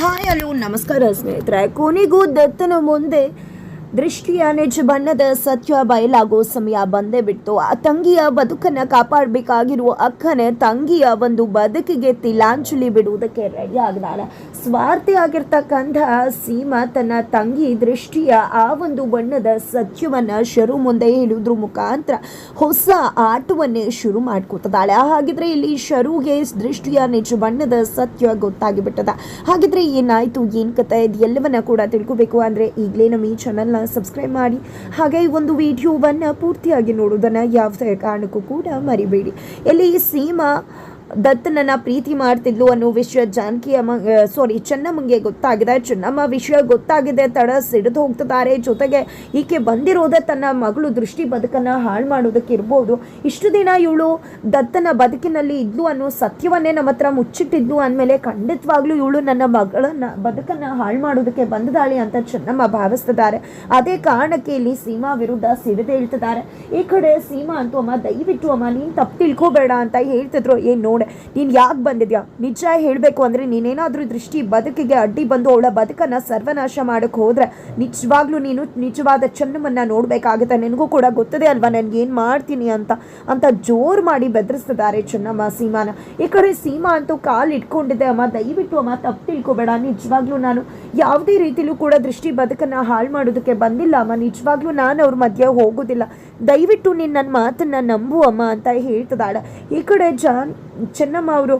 Hi hello ನಮಸ್ಕಾರ ಸ್ನೇಹಿತರೆ. ಕೊನೆಗೂ ದತ್ತನ ಮುಂದೆ ದೃಷ್ಟಿಯ ನಿಜ ಬಣ್ಣದ ಸತ್ಯ ಬಯಲಾಗೋ ಸಮಯ ಬಂದೇ ಬಿಟ್ಟು ಆ ತಂಗಿಯ ಬದುಕನ್ನ ಕಾಪಾಡಬೇಕಾಗಿರುವ ಅಕ್ಕನ ತಂಗಿಯ ಒಂದು ಬದುಕಿಗೆ ತಿಲಾಂಜಲಿ ಬಿಡುವುದಕ್ಕೆ ರೆಡಿ ಆಗ್ದಾಳೆ. ಸ್ವಾರ್ಥಿ ಆಗಿರ್ತಕ್ಕಂಥ ಸೀಮಾ ತನ್ನ ತಂಗಿ ದೃಷ್ಟಿಯ ಆ ಒಂದು ಬಣ್ಣದ ಸತ್ಯವನ್ನ ಶರು ಮುಂದೆ ಹೇಳುವುದ್ರ ಮುಖಾಂತರ ಹೊಸ ಆಟವನ್ನೇ ಶುರು ಮಾಡ್ಕೊತದಾಳೆ. ಹಾಗಿದ್ರೆ ಇಲ್ಲಿ ಶರುಗೆ ದೃಷ್ಟಿಯ ನಿಜ ಬಣ್ಣದ ಸತ್ಯ ಗೊತ್ತಾಗಿಬಿಟ್ಟದ. ಹಾಗಿದ್ರೆ ಏನಾಯ್ತು? ಏನ್ ಕಥೆ? ಇದು ಎಲ್ಲವನ್ನ ಕೂಡ ತಿಳ್ಕೊಬೇಕು. ಅಂದ್ರೆ ಈಗಲೇ ನಮ್ಮ ಈ ಚಾನಲ್ನ ಸಬ್ಸ್ಕ್ರೈಬ್ ಮಾಡಿ. ಹಾಗೆ ಈ ಒಂದು ವಿಡಿಯೋವನ್ನು ಪೂರ್ತಿಯಾಗಿ ನೋಡೋದನ್ನು ಯಾವುದೇ ಕಾರಣಕ್ಕೂ ಕೂಡ ಮರಿಬೇಡಿ. ಎಲ್ಲಿ ಈ ಸೀಮಾ ದತ್ತನನ್ನ ಪ್ರೀತಿ ಮಾಡ್ತಿದ್ಲು ಅನ್ನೋ ವಿಷಯ ಜಾನಕಿ ಅಮ್ಮ ಸಾರಿ ಚೆನ್ನಮ್ಮಂಗೆ ಗೊತ್ತಾಗಿದೆ. ಚೆನ್ನಮ್ಮ ವಿಷಯ ಗೊತ್ತಾಗಿದೆ. ತಡ ಸಿಡಿದು ಹೋಗ್ತಿದ್ದಾರೆ. ಜೊತೆಗೆ ಈಕೆ ಬಂದಿರೋದೆ ತನ್ನ ಮಗಳು ದೃಷ್ಟಿ ಬದುಕನ್ನು ಹಾಳು ಮಾಡೋದಕ್ಕೆ ಇರ್ಬೋದು ಇಷ್ಟು ದಿನ ಇವಳು ದತ್ತನ ಬದುಕಿನಲ್ಲಿ ಇದ್ಲು ಅನ್ನೋ ಸತ್ಯವನ್ನೇ ನಮ್ಮ ಹತ್ರ ಮುಚ್ಚಿಟ್ಟಿದ್ಲು ಅಂದಮೇಲೆ ಖಂಡಿತವಾಗ್ಲೂ ಇವಳು ನನ್ನ ಮಗಳನ್ನ, ಬದುಕನ್ನು ಹಾಳು ಮಾಡೋದಕ್ಕೆ ಬಂದಿದ್ದಾಳೆ ಅಂತ ಚೆನ್ನಮ್ಮ ಭಾವಿಸ್ತಿದ್ದಾರೆ. ಅದೇ ಕಾರಣಕ್ಕೆ ಇಲ್ಲಿ ಸೀಮಾ ವಿರುದ್ಧ ಸಿಡದೆ ಹೇಳ್ತಿದ್ದಾರೆ. ಈ ಕಡೆ ಸೀಮಾ ಅಂತೂ ಅಮ್ಮ, ದಯವಿಟ್ಟು ಅಮ್ಮ, ನೀನು ತಪ್ಪು ತಿಳ್ಕೋಬೇಡ ಅಂತ ಹೇಳ್ತಿದ್ರು. ಏನ್ ನೋಡೆ. ನೀನು ಯಾಕೆ ಬಂದಿದ್ಯಾ? ನಿಜ ಹೇಳಬೇಕು ಅಂದರೆ ನೀನೇನಾದರೂ ದೃಷ್ಟಿ ಬದುಕಿಗೆ ಅಡ್ಡಿ ಬಂದು ಅವಳ ಬದುಕನ್ನು ಸರ್ವನಾಶ ಮಾಡೋಕ್ಕೆ ಹೋದರೆ ನಿಜವಾಗ್ಲೂ ನೀನು ನಿಜವಾದ ಚೆನ್ನಮನ್ನ ನೋಡಬೇಕಾಗುತ್ತೆ. ನಿನಗೂ ಕೂಡ ಗೊತ್ತದೆ ಅಲ್ವಾ ನನಗೆ ಏನು ಮಾಡ್ತೀನಿ ಅಂತ? ಅಂತ ಜೋರು ಮಾಡಿ ಬೆದರಿಸ್ತಿದ್ದಾರೆ ಚೆನ್ನಮ್ಮ, ಸೀಮಾನ. ಈ ಕಡೆ ಸೀಮಾ ಅಂತೂ ಕಾಲು ಇಟ್ಕೊಂಡಿದ್ದೆ ಅಮ್ಮ. ದಯವಿಟ್ಟು ಅಮ್ಮ, ತಪ್ಪು ತಿಳ್ಕೊಬೇಡ. ನಿಜವಾಗ್ಲೂ ನಾನು ಯಾವುದೇ ರೀತಿಲೂ ಕೂಡ ದೃಷ್ಟಿ ಬದುಕನ್ನು ಹಾಳು ಮಾಡೋದಕ್ಕೆ ಬಂದಿಲ್ಲ ಅಮ್ಮ. ನಿಜವಾಗ್ಲೂ ನಾನು ಅವ್ರ ಮಧ್ಯೆ ಹೋಗೋದಿಲ್ಲ. ದಯವಿಟ್ಟು ನೀನು ನನ್ನ ಮಾತನ್ನು ನಂಬು ಅಮ್ಮ ಅಂತ ಹೇಳ್ತದಾಳ. ಈ ಕಡೆ ಜಾನ್, ಚೆನ್ನಮ್ಮ ಅವರು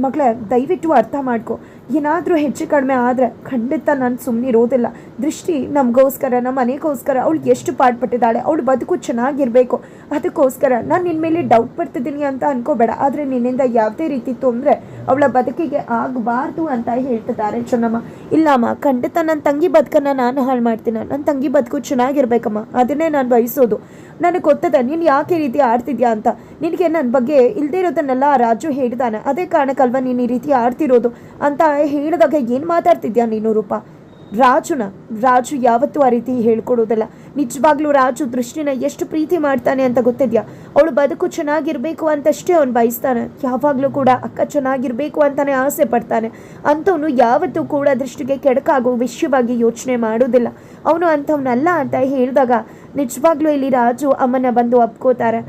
ಮಗಳೇ, ದಯವಿಟ್ಟು ಅರ್ಥ ಮಾಡ್ಕೊ. ಏನಾದರೂ ಹೆಚ್ಚು ಕಡಿಮೆ ಆದರೆ ಖಂಡಿತ ನಾನು ಸುಮ್ಮನೆ ಇರೋದಿಲ್ಲ. ದೃಷ್ಟಿ ನಮಗೋಸ್ಕರ ನಮ್ಮ ಮನೆಗೋಸ್ಕರ ಅವಳು ಎಷ್ಟು ಪಾಡ್ಪಟ್ಟಿದ್ದಾಳೆ ಅವಳು ಬದುಕು ಚೆನ್ನಾಗಿರಬೇಕು. ಅದಕ್ಕೋಸ್ಕರ ನಾನು ನಿನ್ನ ಮೇಲೆ ಡೌಟ್ ಬರ್ತಿದ್ದೀನಿ ಅಂತ ಅನ್ಕೋಬೇಡ. ಆದರೆ ನಿನ್ನಿಂದ ಯಾವುದೇ ರೀತಿ ತೊಂದರೆ ಅವಳ ಬದುಕಿಗೆ ಆಗಬಾರ್ದು ಅಂತ ಹೇಳ್ತಿದ್ದಾರೆ ಚೆನ್ನಮ್ಮ ಇಲ್ಲಮ್ಮ, ಖಂಡಿತ ನನ್ನ ತಂಗಿ ಬದುಕನ್ನು ನಾನು ಹಾಳು ಮಾಡ್ತೀನಿ. ನನ್ನ ತಂಗಿ ಬದುಕು ಚೆನ್ನಾಗಿರ್ಬೇಕಮ್ಮ. ಅದನ್ನೇ ನಾನು ಬಯಸೋದು. ನನಗೆ ಗೊತ್ತದೆ, ನೀನು ಯಾಕೆ ರೀತಿ ಆಡ್ತಿದ್ಯಾ ಅಂತ. ನಿನಗೆ ನನ್ನ ಬಗ್ಗೆ ಇಲ್ಲದೇ ಇರೋದನ್ನೆಲ್ಲ ರಾಜು ಹೇಳಿದಾನೆ ಅದೇ ಕಾರಣಕ್ಕಲ್ವ ನೀನು ಈ ರೀತಿ ಆಡ್ತಿರೋದು ಅಂತ ಹೇಳಿದಾಗ ಏನು ಮಾತಾಡ್ತಿದ್ಯಾ ನೀನು ರೂಪ? ರಾಜುನ, ರಾಜು ಯಾವತ್ತೂ ಆ ರೀತಿ ಹೇಳ್ಕೊಡೋದಿಲ್ಲ ನಿಜವಾಗ್ಲೂ ರಾಜು ದೃಷ್ಟಿನ ಎಷ್ಟು ಪ್ರೀತಿ ಮಾಡ್ತಾನೆ ಅಂತ ಗೊತ್ತಿದ್ಯಾ? ಅವಳು ಬದುಕು ಚೆನ್ನಾಗಿರಬೇಕು ಅಂತಷ್ಟೇ ಅವನು ಬಯಸ್ತಾನೆ. ಯಾವಾಗಲೂ ಕೂಡ ಅಕ್ಕ ಚೆನ್ನಾಗಿರಬೇಕು ಅಂತಾನೆ ಆಸೆ ಪಡ್ತಾನೆ. ಅಂಥವನು ಯಾವತ್ತೂ ಕೂಡ ದೃಷ್ಟಿಗೆ ಕೆಡಕಾಗೋ ವಿಷಯವಾಗಿ ಯೋಚನೆ ಮಾಡೋದಿಲ್ಲ ಅವನು ಅಂಥವನಲ್ಲ ಅಂತ ಹೇಳಿದಾಗ ನಿಜವಾಗ್ಲೂ ಇಲ್ಲಿ ರಾಜು ಅಮ್ಮನ ಬಂದು ಒಪ್ಕೋತಾರೆ.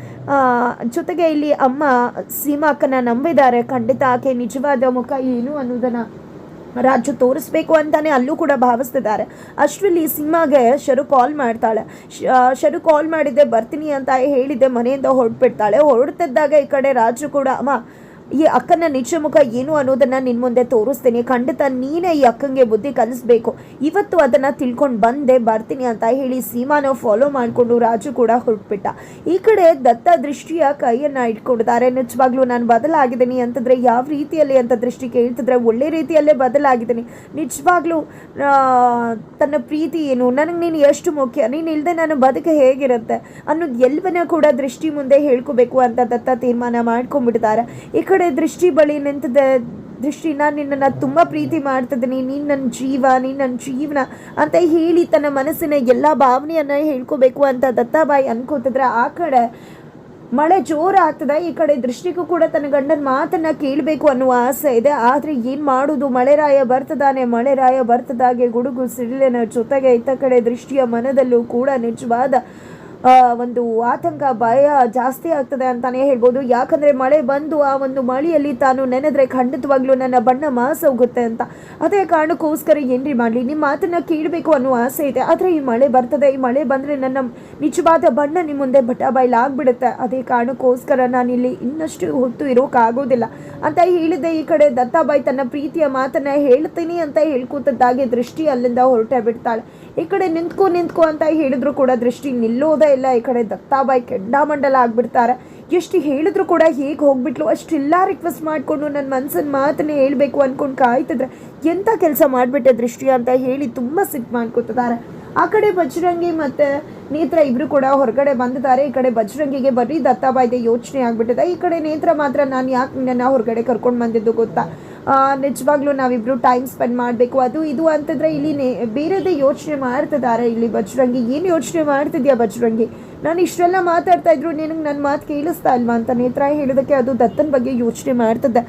ಜೊತೆಗೆ ಇಲ್ಲಿ ಅಮ್ಮ ಸೀಮಾ ಅಕ್ಕನ ನಂಬಿದ್ದಾರೆ. ಖಂಡಿತ ಆಕೆ ನಿಜವಾದ ಮುಖ ಏನು ಅನ್ನೋದನ್ನ ರಾಜು ತೋರಿಸ್ಬೇಕು ಅಂತಾನೆ ಅಲ್ಲೂ ಕೂಡ ಭಾವಿಸ್ತಿದ್ದಾರೆ. ಅಷ್ಟರಲ್ಲಿ ಸಿಂಹಾಗೆ ಶರು ಕಾಲ್ ಮಾಡ್ತಾಳೆ. ಶರು ಕಾಲ್ ಮಾಡಿದ್ದೆ ಬರ್ತೀನಿ ಅಂತ ಹೇಳಿದ್ದೆ, ಮನೆಯಿಂದ ಹೊರಟ್ಬಿಡ್ತಾಳೆ. ಹೊರಡ್ತಿದ್ದಾಗ ಈ ಕಡೆ ರಾಜು ಕೂಡ, ಅಮ್ಮ ಈ ಅಕ್ಕನ ನಿಜ ಮುಖ ಏನು ಅನ್ನೋದನ್ನ ನಿನ್ ಮುಂದೆ ತೋರಿಸ್ತೀನಿ. ಖಂಡಿತ ನೀನೇ ಈ ಅಕ್ಕಂಗೆ ಬುದ್ಧಿ ಕಲಿಸ್ಬೇಕು. ಇವತ್ತು ಅದನ್ನ ತಿಳ್ಕೊಂಡು ಬಂದೆ, ಬರ್ತೀನಿ ಅಂತ ಹೇಳಿ ಸೀಮಾನ ಫಾಲೋ ಮಾಡಿಕೊಂಡು ರಾಜು ಕೂಡ ಹೊರಟ್ಬಿಟ್ಟ ಈ ಕಡೆ ದತ್ತ ದೃಷ್ಟಿಯ ಕೈಯನ್ನ ಇಟ್ಕೊಂಡಿದ್ದಾರೆ. ನಿಜವಾಗ್ಲೂ ನಾನು ಬದಲಾಗಿದ್ದೀನಿ ಅಂತಂದ್ರೆ ಯಾವ ರೀತಿಯಲ್ಲಿ ಅಂತ ದೃಷ್ಟಿ ಕೇಳ್ತಿದ್ರೆ ಒಳ್ಳೆ ರೀತಿಯಲ್ಲೇ ಬದಲಾಗಿದ್ದೀನಿ. ನಿಜವಾಗ್ಲೂ ತನ್ನ ಪ್ರೀತಿ ಏನು? ನನಗೆ ನೀನು ಎಷ್ಟು ಮುಖ್ಯ? ನೀನು ಇಲ್ಲದೆ ನಾನು ಬದುಕು ಹೇಗಿರುತ್ತೆ ಅನ್ನೋದು ಎಲ್ಲವನ್ನ ಕೂಡ ದೃಷ್ಟಿ ಮುಂದೆ ಹೇಳ್ಕೋಬೇಕು ಅಂತ ದತ್ತ ತೀರ್ಮಾನ ಮಾಡ್ಕೊಂಡ್ಬಿಡ್ತಾರೆ ಈ ದೃಷ್ಟಿ ಬಳಿ ನಿಂತಿದ್ದ ದೃಷ್ಟಿ ನಾನು ನಿನ್ನನ್ನು ತುಂಬ ಪ್ರೀತಿ ಮಾಡ್ತಿದ್ದೀನಿ ನೀನು ನನ್ನ ಜೀವ, ನೀನು ನನ್ನ ಜೀವನ ಅಂತ ಹೇಳಿ ತನ್ನ ಮನಸ್ಸಿನ ಎಲ್ಲ ಭಾವನೆಯನ್ನು ಹೇಳ್ಕೋಬೇಕು ಅಂತ ದತ್ತಾಬಾಯಿ ಅನ್ಕೋತಿದ್ರೆ. ಆ ಕಡೆ ಮಳೆ ಜೋರಾಗ್ತದೆ ಈ ಕಡೆ ದೃಷ್ಟಿಗೂ ಕೂಡ ತನ್ನ ಗಂಡನ ಮಾತನ್ನು ಕೇಳಬೇಕು ಅನ್ನುವ ಆಸೆ ಇದೆ. ಆದರೆ ಏನು ಮಾಡೋದು? ಮಳೆರಾಯ ಬರ್ತದಾನೆ ಮಳೆರಾಯ ಬರ್ತದಾಗೆ ಗುಡುಗು, ಸಿಡಿಲಿನ ಜೊತೆಗೆ ಇತ್ತ ಕಡೆ ದೃಷ್ಟಿಯ ಮನದಲ್ಲೂ ಕೂಡ ನಿಜವಾದ ಒಂದು ಆತಂಕ, ಭಯ ಜಾಸ್ತಿ ಆಗ್ತದೆ ಅಂತಾನೆ ಹೇಳ್ಬೋದು. ಯಾಕಂದ್ರೆ ಮಳೆ ಬಂದು ಆ ಒಂದು ಮಳೆಯಲ್ಲಿ ತಾನು ನೆನೆದ್ರೆ ಖಂಡಿತವಾಗ್ಲೂ ನನ್ನ ಬಣ್ಣ ಮಾಸ ಹೋಗುತ್ತೆ ಅಂತ. ಅದೇ ಕಾರಣಕ್ಕೋಸ್ಕರ ಏನ್ರಿ ಮಾಡಲಿ? ನಿಮ್ಮ ಮಾತನ್ನ ಕೇಳಬೇಕು ಅನ್ನೋ ಆಸೆ ಇದೆ. ಆದರೆ ಈ ಮಳೆ ಬರ್ತದೆ, ಈ ಮಳೆ ಬಂದರೆ ನನ್ನ ನಿಜವಾದ ಬಣ್ಣ ನಿಮ್ಮ ಮುಂದೆ ಬಟ್ಟ ಆಗ್ಬಿಡುತ್ತೆ ಅದೇ ಕಾರಣಕ್ಕೋಸ್ಕರ ನಾನಿಲ್ಲಿ ಇನ್ನಷ್ಟು ಹೊತ್ತು ಇರೋಕ್ಕಾಗೋದಿಲ್ಲ ಅಂತ ಹೇಳಿದೆ ಈ ಕಡೆ ದತ್ತಾಬಾಯಿ ತನ್ನ ಪ್ರೀತಿಯ ಮಾತನ್ನ ಹೇಳ್ತೀನಿ ಅಂತ ಹೇಳ್ಕೊತದ್ದಾಗಿ ದೃಷ್ಟಿ ಅಲ್ಲಿಂದ ಹೊರಟೆ ಬಿಡ್ತಾಳೆ. ಈ ಕಡೆ ನಿಂತ್ಕೊ ನಿಂತ್ಕೊ ಅಂತ ಹೇಳಿದ್ರು ಕೂಡ ದೃಷ್ಟಿ ನಿಲ್ಲೋದೇ ಇಲ್ಲ, ಈ ಕಡೆ ದತ್ತಾಬಾಯಿ ಕೆಂಡಾಮಂಡಲ ಆಗ್ಬಿಡ್ತಾರೆ. ಎಷ್ಟು ಹೇಳಿದ್ರು ಕೂಡ ಹೇಗೆ ಹೋಗ್ಬಿಟ್ಲು, ಅಷ್ಟೆಲ್ಲ ರಿಕ್ವೆಸ್ಟ್ ಮಾಡಿಕೊಂಡು ನನ್ನ ಮನ್ಸನ್ನ ಮಾತನ್ನೇ ಹೇಳಬೇಕು ಅಂದ್ಕೊಂಡು ಕಾಯ್ತಿದ್ರೆ ಎಂಥ ಕೆಲಸ ಮಾಡಿಬಿಟ್ಟೆ ದೃಷ್ಟಿ ಅಂತ ಹೇಳಿ ತುಂಬ ಸಿಟ್ಟು ಮಾಡ್ಕೊತಿದ್ದಾರೆ. ಆ ಕಡೆ ಬಜರಂಗಿ ಮತ್ತು ನೇತ್ರ ಇಬ್ಬರು ಕೂಡ ಹೊರಗಡೆ ಬಂದಿದ್ದಾರೆ. ಈ ಕಡೆ ಬಜರಂಗಿಗೆ ಬರೀ ದತ್ತಾಬಾಯ್ದೆ ಯೋಚನೆ ಆಗಿಬಿಟ್ಟಿದೆ. ಈ ಕಡೆ ನೇತ್ರ ಮಾತ್ರ ನಾನು ಯಾಕೆ ನನ್ನ ಹೊರಗಡೆ ಕರ್ಕೊಂಡು ಬಂದಿದ್ದು ಗೊತ್ತಾ? ನಿಜವಾಗ್ಲೂ ನಾವಿಬ್ರು ಟೈಮ್ ಸ್ಪೆಂಡ್ ಮಾಡಬೇಕು. ಅದು ಇದು ಅಂತಂದ್ರೆ ಇಲ್ಲಿ ನೇ, ಬೇರೆದೇ ಯೋಚನೆ ಮಾಡ್ತಿದ್ದಾರೆ ಇಲ್ಲಿ ಬಜರಂಗಿ ಏನು ಯೋಚನೆ ಮಾಡ್ತಿದ್ಯಾ ಬಜರಂಗಿ ನಾನು ಇಷ್ಟೆಲ್ಲ ಮಾತಾಡ್ತಾ ಇದ್ರು, ನಿನಗೆ ನನ್ನ ಮಾತು ಕೇಳಿಸ್ತಾ ಇಲ್ವಾ ಅಂತ ನೇತ್ರ ಹೇಳೋದಕ್ಕೆ ಅದು ದತ್ತನ ಬಗ್ಗೆ ಯೋಚನೆ ಮಾಡ್ತದೆ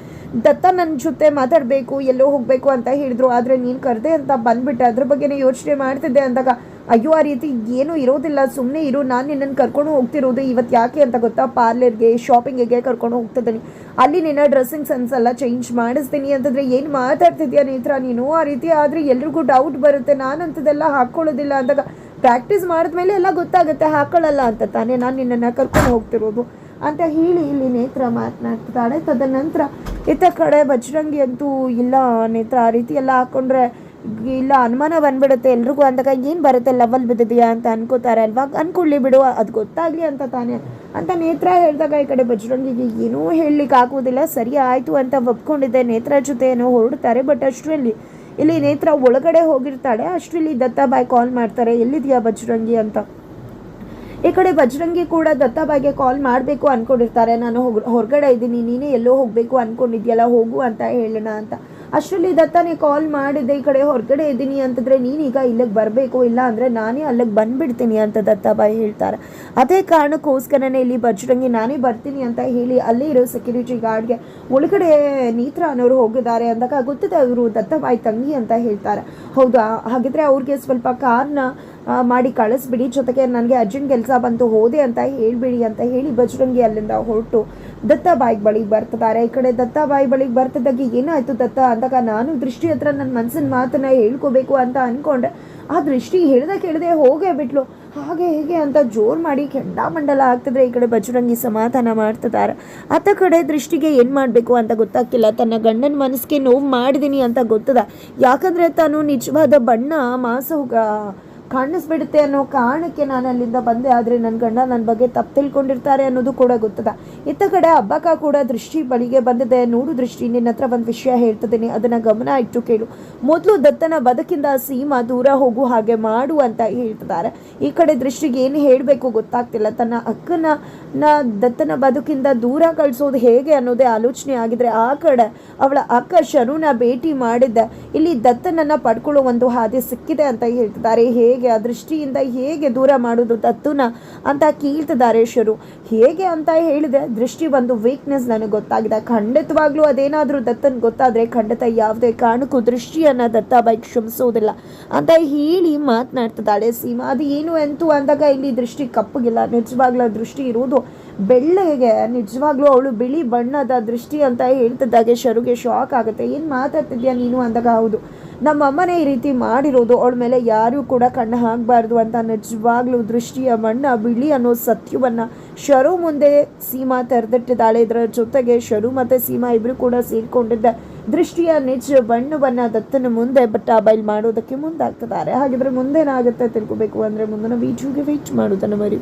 ದತ್ತ ನನ್ನ ಜೊತೆ ಮಾತಾಡಬೇಕು, ಎಲ್ಲೋ ಹೋಗಬೇಕು ಅಂತ ಹೇಳಿದ್ರು. ಆದರೆ ನೀನು ಕರೆದೆ ಅಂತ ಬಂದ್ಬಿಟ್ಟೆ. ಅದ್ರ ಬಗ್ಗೆನೇ ಯೋಚನೆ ಮಾಡ್ತಿದ್ದೆ ಅಂದಾಗ ಅಯ್ಯೋ, ಆ ರೀತಿ ಏನೂ ಇರೋದಿಲ್ಲ. ಸುಮ್ಮನೆ ಇರು, ನಾನು ನಿನ್ನನ್ನು ಕರ್ಕೊಂಡು ಹೋಗ್ತಿರೋದು ಇವತ್ತು ಯಾಕೆ ಅಂತ ಗೊತ್ತಾ? ಪಾರ್ಲರ್ಗೆ ಶಾಪಿಂಗಿಗೆ ಕರ್ಕೊಂಡು ಹೋಗ್ತಿದ್ದೀನಿ. ಅಲ್ಲಿ ನಿನ್ನ ಡ್ರೆಸ್ಸಿಂಗ್ ಸೆನ್ಸ್ ಎಲ್ಲ ಚೇಂಜ್ ಮಾಡಿಸ್ತೀನಿ ಅಂತಂದರೆ ಏನು ಮಾತಾಡ್ತಿದ್ಯಾ ನೇತ್ರ ನೀನು? ಆ ರೀತಿ ಆದರೆ ಎಲ್ರಿಗೂ ಡೌಟ್ ಬರುತ್ತೆ. ನಾನು ಅಂಥದ್ದೆಲ್ಲ ಹಾಕ್ಕೊಳ್ಳೋದಿಲ್ಲ ಅಂದಾಗ ಪ್ರಾಕ್ಟೀಸ್ ಮಾಡಿದ್ಮೇಲೆ ಎಲ್ಲ ಗೊತ್ತಾಗುತ್ತೆ. ಹಾಕೊಳ್ಳಲ್ಲ ಅಂತ ತಾನೇ ನಾನು ನಿನ್ನನ್ನು ಕರ್ಕೊಂಡು ಹೋಗ್ತಿರೋದು ಅಂತ ಹೇಳಿ ಇಲ್ಲಿ ನೇತ್ರ ಮಾತನಾಡ್ತಿದ್ದಾಳೆ. ತದನಂತರ ಇತ್ತ ಕಡೆ ಬಜರಂಗಿ ಅಂತೂ ಇಲ್ಲ ನೇತ್ರ. ಆ ರೀತಿ ಎಲ್ಲ ಹಾಕ್ಕೊಂಡ್ರೆ ಇಲ್ಲ, ಅನುಮಾನ ಬಂದ್ಬಿಡುತ್ತೆ. ಎಲ್ರಿಗೂ ಅಂದಾಗ ಏನು ಬರುತ್ತೆ ಲವಲ್ ಬಿದ್ದಿದೆಯಾ ಅಂತ ಅನ್ಕೋತಾರೆ ಅಲ್ವಾ? ಅನ್ಕೊಳ್ಳಿ ಬಿಡು, ಅದು ಗೊತ್ತಾಗಲಿ ಅಂತ ತಾನೇ. ಅಂತ ನೇತ್ರ ಹೇಳಿದಾಗ ಈ ಕಡೆ ಬಜರಂಗಿಗೆ ಏನೂ ಹೇಳಲಿಕ್ಕೆ ಆಗೋದಿಲ್ಲ. ಸರಿ ಆಯಿತು ಅಂತ ಒಪ್ಕೊಂಡಿದ್ದೆ. ನೇತ್ರ ಜೊತೆ ಏನೋ ಹೊರಡ್ತಾರೆ ಬಟ್ ಅಷ್ಟರಲ್ಲಿ ಇಲ್ಲಿ ನೇತ್ರ ಒಳಗಡೆ ಹೋಗಿರ್ತಾಳೆ. ಅಷ್ಟರಲ್ಲಿ ದತ್ತಾಬಾಯಿ ಕಾಲ್ ಮಾಡ್ತಾರೆ. ಎಲ್ಲಿದೆಯಾ ಬಜರಂಗಿ ಅಂತ. ಈ ಕಡೆ ಬಜರಂಗಿ ಕೂಡ ದತ್ತಾಬಾಯಿಗೆ ಕಾಲ್ ಮಾಡಬೇಕು ಅಂದ್ಕೊಂಡಿರ್ತಾರೆ ನಾನು ಹೊರಗಡೆ ಇದ್ದೀನಿ. ನೀನೇ ಎಲ್ಲೋ ಹೋಗಬೇಕು ಅಂದ್ಕೊಂಡಿದ್ಯಲ್ಲ ಹೋಗು ಅಂತ ಹೇಳೋಣ ಅಂತ. ಅಷ್ಟರಲ್ಲಿ ದತ್ತನೇ ಕಾಲ್ ಮಾಡಿದ್ದೆ ಈ ಕಡೆ ಹೊರಗಡೆ ಇದ್ದೀನಿ ಅಂತಂದರೆ ನೀನೀಗ ಇಲ್ಲಿಗೆ ಬರಬೇಕು, ಇಲ್ಲ ಅಂದರೆ ನಾನೇ ಅಲ್ಲಿಗೆ ಬಂದುಬಿಡ್ತೀನಿ ಅಂತ ದತ್ತಾಬಾಯಿ ಹೇಳ್ತಾರೆ. ಅದೇ ಕಾರಣಕ್ಕೋಸ್ಕರನೇ ಇಲ್ಲಿ ಬಜರಂಗಿ ನಾನೇ ಬರ್ತೀನಿ ಅಂತ ಹೇಳಿ ಅಲ್ಲಿ ಇರೋ ಸೆಕ್ಯೂರಿಟಿ ಗಾರ್ಡ್ಗೆ ಒಳಗಡೆ ನೀತ್ರ ಅನ್ನೋರು ಹೋಗಿದ್ದಾರೆ ಅಂದಾಗ ಗೊತ್ತಿದೆ ಅವರು ದತ್ತಾಬಾಯಿ ತಂಗಿ ಅಂತ ಹೇಳ್ತಾರೆ. ಹೌದಾ? ಹಾಗಿದ್ರೆ ಅವ್ರಿಗೆ ಸ್ವಲ್ಪ ಕಾರ್ನ ಮಾಡಿ ಕಳಿಸ್ಬಿಡಿ. ಜೊತೆಗೆ ನನಗೆ ಅರ್ಜೆಂಟ್ ಕೆಲಸ ಬಂತು, ಹೋದೆ ಅಂತ ಹೇಳ್ಬಿಡಿ ಅಂತ ಹೇಳಿ ಬಜರಂಗಿ ಅಲ್ಲಿಂದ ಹೊರಟು. ದತ್ತಾಬಾಯಿ ಬಳಿಗೆ ಬರ್ತಿದ್ದಾರೆ. ಈ ಕಡೆ ದತ್ತಾಬಾಯಿ ಬಳಿಗೆ ಬರ್ತಿದ್ದಾಗೆ ಏನಾಯಿತು ದತ್ತ ಅಂದಾಗ ನಾನು ದೃಷ್ಟಿ ಹತ್ರ ನನ್ನ ಮನಸ್ಸಿನ ಮಾತನ್ನ ಹೇಳ್ಕೋಬೇಕು ಅಂತ ಅಂದ್ಕೊಂಡೆ ಆ ದೃಷ್ಟಿ ಹೇಳ್ದೆ ಕೇಳದೆ ಹೋಗೇ ಬಿಟ್ಲು. ಹಾಗೆ ಹೇಗೆ ಅಂತ ಜೋರು ಮಾಡಿ ಕೆಂಡಾಮಂಡಲ ಆಗ್ತಿದ್ರೆ ಈ ಕಡೆ ಬಜರಂಗಿ ಸಮಾಧಾನ ಮಾಡ್ತಿದ್ದಾರೆ. ಅತ್ತ ಕಡೆ ದೃಷ್ಟಿಗೆ ಏನು ಮಾಡಬೇಕು ಅಂತ ಗೊತ್ತಾಗ್ತಿಲ್ಲ. ತನ್ನ ಗಂಡನ ಮನಸ್ಸಿಗೆ ನೋವು ಮಾಡಿದ್ದೀನಿ ಅಂತ ಗೊತ್ತದ. ಯಾಕಂದರೆ ತಾನು ನಿಜವಾದ ಬಣ್ಣ, ಮಾಸ ಕಾಣಿಸ್ಬಿಡುತ್ತೆ ಅನ್ನೋ ಕಾರಣಕ್ಕೆ ನಾನು ಅಲ್ಲಿಂದ ಬಂದೆ. ಆದರೆ ನನ್ನ ಗಂಡ ನನ್ನ ಬಗ್ಗೆ ತಪ್ಪು ತಿಳ್ಕೊಂಡಿರ್ತಾರೆ ಅನ್ನೋದು ಕೂಡ ಗೊತ್ತದ. ಇತ್ತ ಕಡೆ ಹಬ್ಬಕ್ಕ ಕೂಡ ದೃಷ್ಟಿ ಬಳಿಗೆ ಬಂದಿದೆ. ನೋಡು ದೃಷ್ಟಿ, ನಿನ್ನ ಹತ್ರ ಒಂದು ವಿಷಯ ಹೇಳ್ತಿದ್ದೀನಿ. ಅದನ್ನು ಗಮನ ಇಟ್ಟು ಕೇಳು. ಮೊದಲು ದತ್ತನ ಬದುಕಿಂದ ಸೀಮಾ ದೂರ ಹೋಗು ಹಾಗೆ ಮಾಡು ಅಂತ ಹೇಳ್ತಿದ್ದಾರೆ. ಈ ಕಡೆ ದೃಷ್ಟಿಗೆ ಏನು ಹೇಳಬೇಕು ಗೊತ್ತಾಗ್ತಿಲ್ಲ. ತನ್ನ ಅಕ್ಕನ ನ ದತ್ತನ ಬದುಕಿಂದ ದೂರ ಕಳಿಸೋದು ಹೇಗೆ ಅನ್ನೋದೇ ಆಲೋಚನೆ ಆಗಿದ್ರೆ ಆ ಕಡೆ ಅವಳ ಅಕ್ಕ ಶರುನ ಭೇಟಿ ಮಾಡಿದ್ದ. ಇಲ್ಲಿ ದತ್ತನನ್ನು ಪಡ್ಕೊಳ್ಳೋ ಒಂದು ಹಾದಿ ಸಿಕ್ಕಿದೆ ಅಂತ ಹೇಳ್ತಿದ್ದಾರೆ. ಹೇಗೆ ಆ ದೃಷ್ಟಿಯಿಂದ ಹೇಗೆ ದೂರ ಮಾಡೋದು ತತ್ತುನ ಅಂತ ಕೀಳ್ತಿದ್ದಾರೆ ಶರು ಹೇಗೆ ಅಂತ ಹೇಳಿದೆ, ದೃಷ್ಟಿ ಒಂದು ವೀಕ್ನೆಸ್ ನನಗೆ ಗೊತ್ತಾಗಿದೆ. ಖಂಡಿತವಾಗ್ಲೂ ಅದೇನಾದರೂ ದತ್ತನ್ ಗೊತ್ತಾದ್ರೆ ಖಂಡಿತ ಯಾವುದೇ ಕಾರಣಕ್ಕೂ ದೃಷ್ಟಿಯನ್ನ ಬೈಕ್ ಕ್ಷಮಿಸೋದಿಲ್ಲ ಅಂತ ಹೇಳಿ ಮಾತನಾಡ್ತಿದ್ದಾಳೆ. ಸೀಮಾ, ಅದು ಏನು ಎಂತು ಅಂದಾಗ ಇಲ್ಲಿ ದೃಷ್ಟಿ ಕಪ್ಪಗಿಲ್ಲ. ನಿಜವಾಗ್ಲೂ ದೃಷ್ಟಿ ಇರೋದು ಬೆಳ್ಳಗೆ. ನಿಜವಾಗ್ಲೂ ಅವಳು ಬಿಳಿ ಬಣ್ಣದ ದೃಷ್ಟಿ ಅಂತ ಹೇಳ್ತಿದ್ದಾಗೆ. ಶರುಗೆ ಶಾಕ್ ಆಗುತ್ತೆ. ಏನು ಮಾತಾಡ್ತಿದ್ಯಾ ನೀನು ಅಂದಾಗ? ಹೌದು. ನಮ್ಮ ಅಮ್ಮನೇ ಈ ರೀತಿ ಮಾಡಿರೋದು, ಅವಳ ಮೇಲೆ ಯಾರೂ ಕೂಡ ಕಣ್ಣು ಹಾಕಬಾರ್ದು ಅಂತ ನಿಜವಾಗ್ಲೂ ದೃಷ್ಟಿಯ ಬಣ್ಣ ಬಿಳಿ ಅನ್ನೋ ಸತ್ಯವನ್ನು ಶರು ಮುಂದೆ ಸೀಮಾ ತೆರೆದಿಟ್ಟಿದ್ದಾಳೆ. ಇದರ ಜೊತೆಗೆ ಶರು ಮತ್ತೆ ಸೀಮಾ ಇಬ್ಬರು ಕೂಡ ಸೇರಿಕೊಂಡಿದ್ದ ದೃಷ್ಟಿಯ ನಿಜ ಬಣ್ಣವನ್ನು ದತ್ತನ ಮುಂದೆ ಬಟ್ಟ ಬಯಲು ಮಾಡೋದಕ್ಕೆ ಮುಂದಾಗ್ತಿದ್ದಾರೆ. ಹಾಗಿದ್ರೆ ಮುಂದೇನಾಗುತ್ತೆ ತಿಳ್ಕೊಬೇಕು ಅಂದರೆ ಮುಂದಿನ ವೀಡಿಯೋಗೆ ವೆಯ್ಟ್ ಮಾಡೋದನ್ನು ಮರಿ.